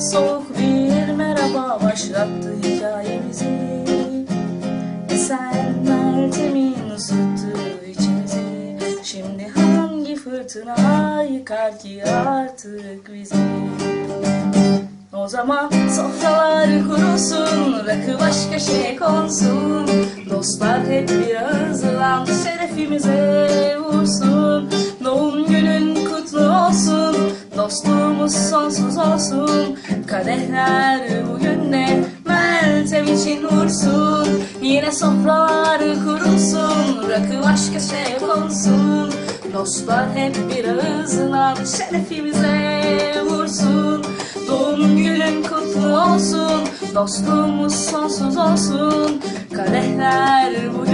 Soğuk bir merhaba başlattı hikayemizi. Esen Mertem'in ısıttı içimizi. Şimdi hangi fırtına yıkar ki artık bizi? O zaman sofralar kurusun Rakı başka şey konsun. Dostlar hep bir ağızlan şerefimize. Dostluğumuz sonsuz olsun. Kadehler bugün de Meltem için vursun Yine sofralar kurulsun Rakı başka şey konsun. Dostlar hep bir ağızla Şerefimize vursun. Doğum günün kutlu olsun Dostluğumuz sonsuz olsun. Kadehler bugün